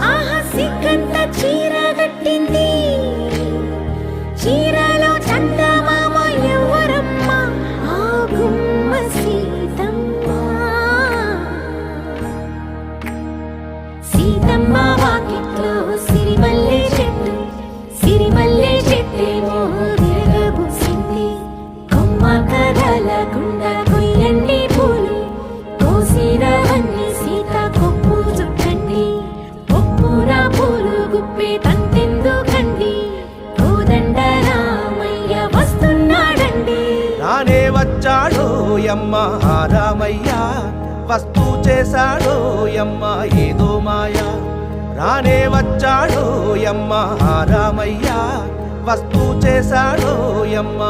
వచ్చి ఆహా సిగ్గంత చీర కట్టింది. చీరలో చందమామ ఎవరమ్మ? ఆ గుమ్మ సీతమ్మ. సీతమ్మ వాకిట్లో సిరిమల్లె చెట్టు సిరిమల్లె చెట్టేమో తిరగబూసింది. కొమ్మ కదలకుండా గుప్పే తంతెందుకండి కోదండ రామయ్య వస్తున్నాడండి. రానే వచ్చాడో యమ్మ రామయ్య. వస్తూ చేశాడో యమ్మ ఏదో మాయా. రానే వచ్చాడో యమ్మ రామయ్య. వస్తూ యమ్మ